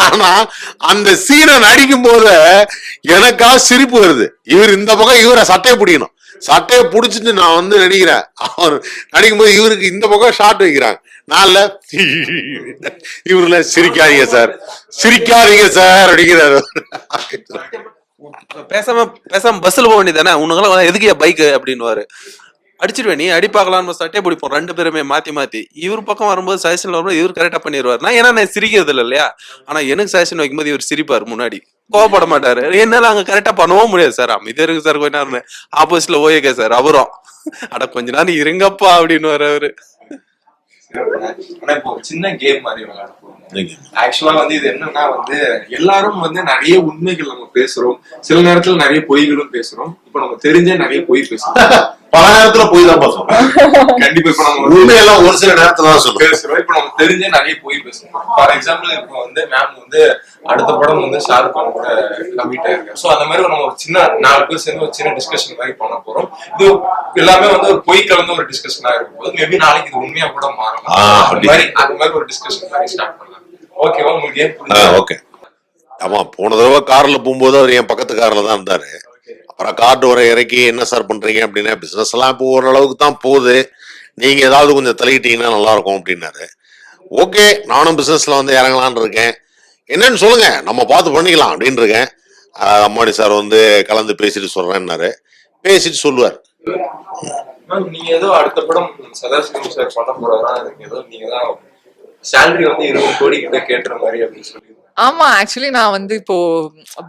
ஆனா அந்த சீனை நடிக்கும் போது எனக்கா சிரிப்பு வருது. இவர் இந்த பக்கம் இவரை சட்டையை பிடிக்கணும். சட்டையை பிடிச்சிட்டு நான் வந்து நடிக்கிறேன். அவர் நடிக்கும் போது இவருக்கு இந்த பக்கம் ஷார்ட் வைக்கிறாங்க. நான்ல இவர்ல சிரிக்காதீங்க சார் சிரிக்காதீங்க சார் அப்படிங்கிறாரு பேசாம பேசாம பஸ்ல போக வேண்டியதானே உனக்கெல்லாம் எதுக்கு பைக் அப்படின்னு அடிச்சிருவேன் நீ அடிப்பாக்கலான்னு சட்டையை பிடிப்போம். ரெண்டு பேருமே மாத்தி மாத்தி. இவர் பக்கம் வரும்போது சஜஷன் வரும்போது இவர் கரெக்டா பண்ணிடுவார் நான் ஏன்னா நான் சிரிக்கிறது இல்லை இல்லையா? ஆனா எனக்கு சஜஷன் வைக்கும்போது இவர் சிரிப்பார் முன்னாடி. கோவப்பட மாட்டாரு என்னால அங்க கரெக்டா பண்ணவும் முடியாது சார் அமைதியா இருக்கு சார் கொஞ்ச நேரம். ஆப்போசிட்ல ஓகே சார் அவரும். அட கொஞ்ச நேரம் இருங்கப்பா அப்படின்னு அவரு இப்போ ஒரு சின்ன கேம் மாதிரி விளையாட போறோம் ஆக்சுவலா வந்து இது என்னன்னா வந்து எல்லாரும் வந்து நிறைய உண்மைகள் நம்ம பேசுறோம். சில நேரத்துல நிறைய பொய்களும் பேசுறோம். இப்ப நம்ம தெரிஞ்சே நிறைய பொய் பேசுறோம். பல நேரத்துல போய் தான் பார்த்தோம் கண்டிப்பா இப்ப நம்ம உண்மையெல்லாம் ஒரு சில நேரத்துல தான் சொல்லுவேன் பேசுறோம் இப்ப நம்ம தெரிஞ்சே நிறைய பொய் பேசுறோம் ஃபார் எக்ஸாம்பிள் இப்போ வந்து மேம் வந்து அடுத்த படம் வந்து ஷாருக் கான் கூட கமிட் ஆயிருக்காரு. சோ அந்த மாதிரி நம்ம ஒரு சின்ன நாலு பேர் சேர்ந்து ஒரு சின்ன டிஸ்கஷன் மாதிரி பண்ண போறோம். இது எல்லாமே வந்து ஒரு பொய் கலந்த ஒரு டிஸ்கஷனா இருக்கும் போது மேபி நாளைக்கு இது உண்மையா கூட மாறலாம். அப்படி. மாதிரி அந்த மாதிரி ஒரு டிஸ்கஷன் மாதிரி ஸ்டார்ட் பண்ணலாம். ஓகேவா உங்களுக்கு புரியுதா? ஓகே ஆமா போன தடவை கார்ல போகும்போது அவர் என் பக்கத்து கார்ல தான் இருந்தாரு. அப்புறம் கார்டு வர இறக்கி என்ன சார் பண்றீங்க அப்படின்னா பிசினஸ் எல்லாம் இப்போ ஓரளவுக்கு தான் போகுது. நீங்க ஏதாவது கொஞ்சம் தலையிட்டீங்கன்னா நல்லா இருக்கும் அப்படின்னாரு. ஓகே நானும் பிசினஸ்ல வந்து இறங்கலான் இருக்கேன். என்னன்னு சொல்லுங்க நம்ம பார்த்து பண்ணிக்கலாம் அப்படின்னு இருக்கேன் அம்மாடி சார் வந்து கலந்து பேசிட்டு சொல்றேன்னாரு. பேசிட்டு சொல்லுவார். நீங்க ஏதோ அடுத்த படம் சதாசிவம் சார் பண்ண ஏதோ நீங்க தான் சேலரி வந்து இருபது கோடி கிட்ட கேட்டுற மாதிரி அப்படின்னு சொல்லி ஆமா ஆக்சுவலி நான் வந்து இப்போ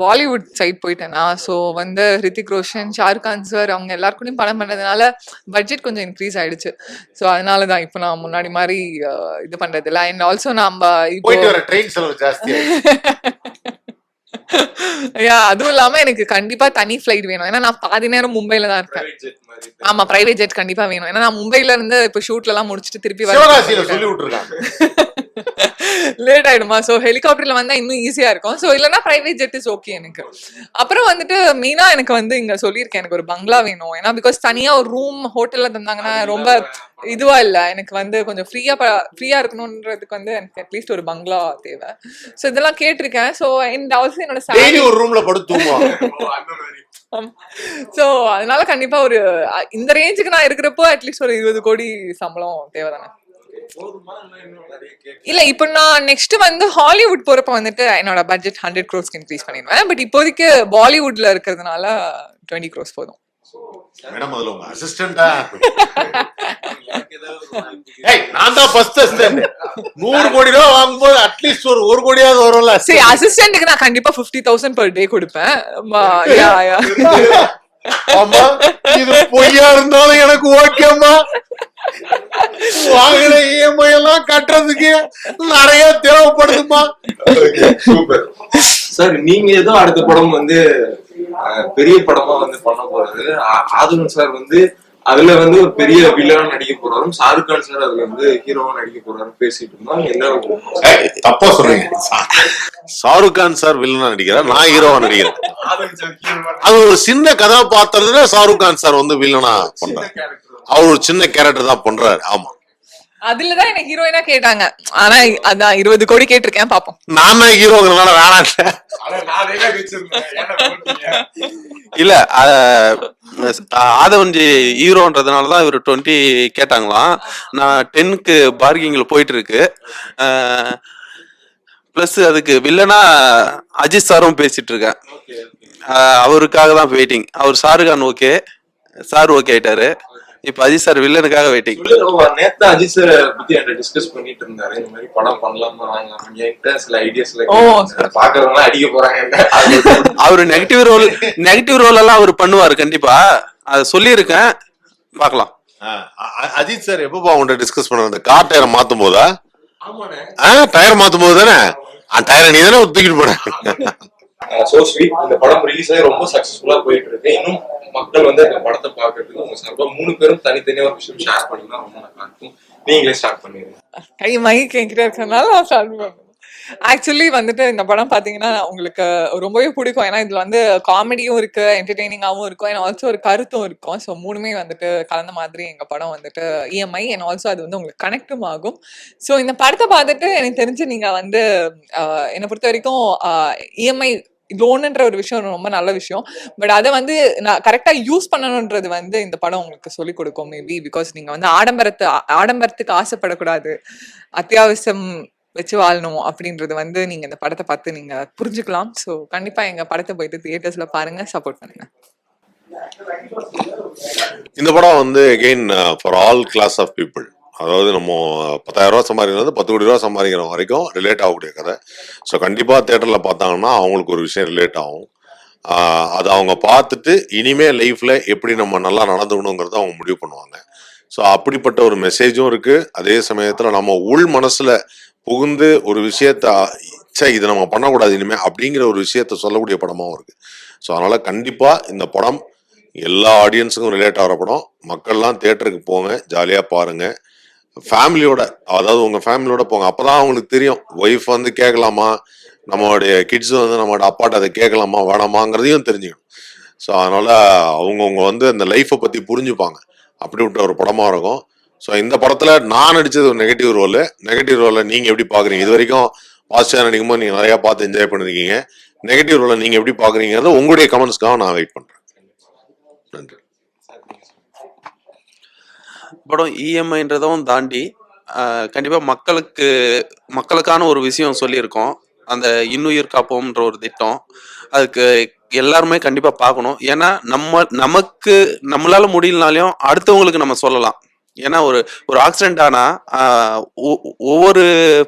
பாலிவுட் சைட் போயிட்டேனா ஸோ வந்து ரித்திக் ரோஷன் ஷாருக் கான் சார் அவங்க எல்லாருக்கூடயும் படம் பண்ணதுனால பட்ஜெட் கொஞ்சம் இன்க்ரீஸ் ஆயிடுச்சு. ஸோ அதனால தான் இப்போ நான் முன்னாடி மாதிரி இது பண்றது இல்லை அண்ட் ஆல்சோ நம்ம இப்போ யா அதுவும் இல்லாம எனக்கு கண்டிப்பா தனி ஃபிளைட் வேணும். ஏன்னா நான் பாதி நேரம் மும்பைல தான் மாதிரி ஆமா பிரைவேட் ஜெட் கண்டிப்பா வேணும். ஏன்னா நான் மும்பைல இருந்து இப்போ ஷூட்ல எல்லாம் முடிச்சுட்டு திருப்பி விட்டுருக்காங்க லேட் ஆயிடுமா? ஸோ ஹெலிகாப்டர்ல வந்தா இன்னும் ஈஸியா இருக்கும். ஸோ இல்லைன்னா பிரைவேட் ஜெட் இஸ் ஓகே எனக்கு. அப்புறம் வந்துட்டு மெயினா எனக்கு வந்து இங்க சொல்லியிருக்கேன். எனக்கு ஒரு பங்களா வேணும். ஏன்னா பிகாஸ் தனியா ஒரு ரூம் ஹோட்டல்ல தந்தாங்கன்னா ரொம்ப இதுவா இல்ல. எனக்கு வந்து கொஞ்சம் ஃப்ரீயா ஃப்ரீயா இருக்கணும்ன்றதுக்கு வந்து எனக்கு அட்லீஸ்ட் ஒரு பங்களா தேவை. ஸோ இதெல்லாம் கேட்டிருக்கேன். ஸோ இந்த அவசியம் என்னோட salary- ஒரு ரூம்ல படுத்து தூங்குவாங்க. ஓ, அந்த மாதிரி ஸோ அதனால கண்டிப்பா ஒரு இந்த ரேஞ்சுக்கு நான் இருக்கிறப்போ அட்லீஸ்ட் ஒரு இருபது கோடி சம்பளம் தேவைதானே? போதுமா இல்லை இப்போ நான் நெக்ஸ்ட் வந்து ஹாலிவுட் போறப்ப வந்துட்டு என்னோட பட்ஜெட் ஹண்ட்ரட் க்ரோஸ்க்கு இன்க்ரீஸ் பண்ணிடுவேன் பட் இப்போதைக்கு பாலிவுட்ல இருக்கிறதுனால டுவெண்ட்டி க்ரோஸ் போதும். மேடம் அதுல உங்க அசிஸ்டண்டா நான் தான் ஃபர்ஸ்ட் அசிஸ்டன்ட் நூறு கோடி ரூபா வாங்கும்போது அட்லீஸ்ட் ஒரு ஒரு கோடியாவது வரும்ல? சரி அசிஸ்டன்ட்டுக்கு நான் கண்டிப்பா ஃபிஃப்டி தௌசண்ட் பர் டே கொடுப்பேன். அம்மா இது பொய்யா இருந்தாலும் எனக்கு ஓகேம்மா வாங்குற இஎம்ஐ எல்லாம் கட்டுறதுக்கு நிறைய தேவைப்படுதுமா சூப்பர் சார் நீங்க ஏதோ அடுத்த படம் வந்து பெரிய படமா வந்து பண்ண போறது. அதுவும் ஆதவன் சார் வந்து அதுல வந்து ஒரு பெரிய வில்லனா நடிக்க போறாரும் ஷாருக் கான் சார் அதுல வந்து ஹீரோவா நடிக்க போறாரும் பேசிட்டு இருந்தோம் ஏய், தப்பா சொல்றீங்க. ஷாருக் கான் சார் வில்லனா நடிக்கிறார். நான் ஹீரோவா நடிக்கிறேன். அது ஒரு சின்ன கதாபாத்திரத்துல ஷாருக் கான் சார் வந்து வில்லனா பண்றாரு. அவர் ஒரு சின்ன கேரக்டர் தான் பண்றாரு. ஆமா. அதுலதான் என்ன ஹீரோயினா கேட்டாங்க. ஆனா அதான் இருபது கோடி கேட்டிருக்கேன் பாப்போம். நான் தான் ஹீரோங்கிறதுனால வேணாம்? இல்ல ஆதவன்ஜி ஹீரோன்றதுனால தான் இவர் டுவெண்ட்டி கேட்டாங்களாம். நான் டென்னுக்கு பார்கிங்ல போயிட்டு இருக்கு ப்ளஸ் அதுக்கு வில்லனா அஜித் சாரும் பேசிட்டு இருக்கேன் அவருக்காக தான் வெயிட்டிங் அவர் ஷாருக்கான் ஓகே சார் ஓகே ஆயிட்டாரு. இப்போ அஜித் சார் வில்லனுக்காக வெயிட்டிங் நேத்து அஜித் சார் பத்தி என்கிட்ட டிஸ்கஸ் பண்ணிட்டு இருந்தாரு. இந்த மாதிரி படம் பண்ணலாமா வாங்கலாமா என்கிட்ட சில ஐடியாஸ் ஓ. பாக்குறவங்க அடிக்க போறாங்க அவர் நெகட்டிவ் ரோல் நெகட்டிவ் ரோல் எல்லாம் அவர் பண்ணுவார் கண்டிப்பா. அதை சொல்லியிருக்கேன். பார்க்கலாம். அஜித் சார் எப்பப்பா உங்கள்ட்ட டிஸ்கஸ் பண்ண அந்த கார் டயரை மாத்தும் போதா டயர் மாத்தும் போது தானே? டயரை நீ தானே தூக்கிட்டு போன? சோ ஸ்வீட் இந்த படம் ரிலீஸ் ஆகி ரொம்ப சக்சஸ்ஃபுல்லா போயிட்டு இருக்கு. இன்னும் மக்கள் வந்து அந்த படத்தை பாக்குறதுக்கு உங்க சார்பா மூணு பேரும் தனித்தனியா ஒரு விஷயம் ஷேர் பண்ணினா ரொம்ப நல்லா இருக்கும். நீங்களே ஸ்டார்ட் பண்ணிடுங்க. கை மைக் என்கிட்ட இருக்கனால நான் ஸ்டார்ட் பண்ணுவேன் ஆக்சுவலி வந்துட்டு இந்த படம் பாத்தீங்கன்னா உங்களுக்கு ரொம்பவே பிடிக்கும். ஏன்னா இதுல வந்து காமெடியும் இருக்கு என்டர்டெய்னிங்காவும் இருக்கும் அண்ட் ஆல்சோ ஒரு கருத்தும் இருக்கும். ஸோ மூணுமே வந்துட்டு கலந்த மாதிரி எங்க படம் வந்துட்டு இஎம்ஐ அண்ட் ஆல்சோ அது வந்து உங்களுக்கு கனெக்டும் ஆகும். ஸோ இந்த படத்தை பார்த்துட்டு எனக்கு தெரிஞ்சு நீங்க வந்து ஆஹ், என்னை பொறுத்த வரைக்கும் இஎம்ஐ லோனுன்ற ஒரு விஷயம் ரொம்ப நல்ல விஷயம். பட் அதை வந்து நான் கரெக்டாக யூஸ் பண்ணணுன்றது வந்து இந்த படம் உங்களுக்கு சொல்லிக் கொடுக்கும் மேபி பிகாஸ் நீங்கள் வந்து ஆடம்பரத்து ஆடம்பரத்துக்கு ஆசைப்படக்கூடாது. அத்தியாவசியம் வச்சு வாழணும் அப்படின்றது வந்து நீங்கள் இந்த படத்தை பார்த்து நீங்கள் புரிஞ்சுக்கலாம். ஸோ கண்டிப்பாக எங்கள் படத்தை போயிட்டு தியேட்டர்ஸில் பாருங்கள் சப்போர்ட் பண்ணுங்கள் இந்த படம் வந்து again for all class of people அதாவது நம்ம பத்தாயிரம் ரூபா சம்பாதிக்கிறது பத்து கோடி ரூபா சம்பாதிக்கிற வரைக்கும் ரிலேட் ஆகக்கூடிய கதை. ஸோ கண்டிப்பாக தேட்டரில் பார்த்தாங்கன்னா அவங்களுக்கு ஒரு விஷயம் ரிலேட் ஆகும். அதை அது அவங்க பார்த்துட்டு இனிமே லைஃப்பில் எப்படி நம்ம நல்லா நடந்துக்கணுங்கிறத அவங்க முடிவு பண்ணுவாங்க. ஸோ அப்படிப்பட்ட ஒரு மெசேஜும் இருக்குது அதே சமயத்தில் நம்ம உள் மனசில் புகுந்து ஒரு விஷயத்த சே இதை நம்ம பண்ணக்கூடாது இனிமே அப்படிங்கிற ஒரு விஷயத்த சொல்லக்கூடிய படமாகவும் இருக்குது ஸோ அதனால் கண்டிப்பாக இந்த படம் எல்லா ஆடியன்ஸுக்கும் ரிலேட் ஆகிற படம். மக்கள்லாம் தேட்டருக்கு போங்க ஜாலியாக பாருங்கள் ஃபேமிலியோட அதாவது உங்கள் ஃபேமிலியோட போங்க. அப்போ தான் அவங்களுக்கு தெரியும். ஒய்ஃப் வந்து கேட்கலாமா நம்மளுடைய கிட்ஸ் வந்து நம்மளோட அப்பாட்ட அதை கேட்கலாமா வேணாமாங்கிறதையும் தெரிஞ்சுக்கணும். ஸோ அதனால் அவங்கவுங்க வந்து அந்த லைஃப்பை பற்றி புரிஞ்சுப்பாங்க. அப்படி விட்ட ஒரு படமாக இருக்கும். ஸோ இந்த படத்தில் நான் நடித்தது ஒரு நெகட்டிவ் ரோலு நெகட்டிவ் ரோலை நீங்கள் எப்படி பார்க்குறீங்க இது வரைக்கும் பாசிட்டிவாக நடிக்கும்போது நீங்கள் நிறையா பார்த்து என்ஜாய் பண்ணிருக்கீங்க. நெகட்டிவ் ரோலை நீங்கள் எப்படி பார்க்குறீங்கிறத உங்களுடைய கமெண்ட்ஸ்க்காக நான் வெயிட் பண்ணுறேன் நன்றி. படம் இஎம்ஐன்றதும் தாண்டி கண்டிப்பாக மக்களுக்கு மக்களுக்கான ஒரு விஷயம் சொல்லியிருக்கோம். அந்த இன்னுயிர் காப்போம்ன்ற ஒரு திட்டம். அதுக்கு எல்லாருமே கண்டிப்பாக பார்க்கணும். ஏன்னா நம்ம நமக்கு நம்மளால முடியலனாலையும் அடுத்தவங்களுக்கு நம்ம சொல்லலாம். ஏன்னா ஒரு ஒரு ஆக்சிடென்ட் ஆனால் ஒ- ஒவ்வொரு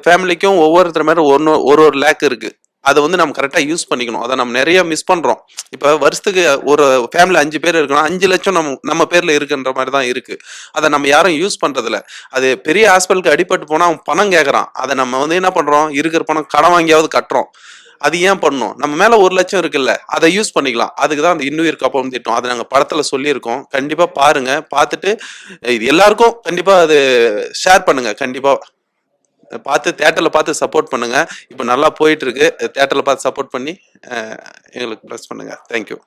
ஃபேமிலிக்கும் ஒவ்வொருத்தர் மாதிரி ஒன்று ஒரு ஒரு லேக் இருக்குது அதை வந்து நம்ம கரெக்டாக யூஸ் பண்ணிக்கணும். அதை நம்ம நிறைய மிஸ் பண்ணுறோம் இப்போ வருஷத்துக்கு ஒரு ஃபேமிலி அஞ்சு பேர் இருக்கணும் அஞ்சு லட்சம் நம்ம நம்ம பேரில் இருக்குன்ற மாதிரி தான் இருக்குது அதை நம்ம யாரும் யூஸ் பண்ணுறதில்ல அது பெரிய ஹாஸ்பிட்டலுக்கு அடிபட்டு போனால் அவன் பணம் கேட்குறான் அதை நம்ம வந்து என்ன பண்ணுறோம் இருக்கிற பணம் கடன் வாங்கியாவது கட்டுறோம். அது ஏன் பண்ணணும்? நம்ம மேல ஒரு லட்சம் இருக்குல்ல அதை யூஸ் பண்ணிக்கலாம். அதுக்கு தான் அந்த இன்னுயிர் காப்போம் திட்டம். அதை நாங்கள் படத்துல சொல்லியிருக்கோம். கண்டிப்பா பாருங்க. பார்த்துட்டு இது எல்லாருக்கும் கண்டிப்பா அது ஷேர் பண்ணுங்க. கண்டிப்பா பார்த்து தேட்டரில் பார்த்து சப்போர்ட் பண்ணுங்கள் இப்போ நல்லா போயிட்டுருக்கு தேட்டரில் பார்த்து சப்போர்ட் பண்ணி எங்களுக்கு ப்ளஸ் பண்ணுங்கள் தேங்க்யூ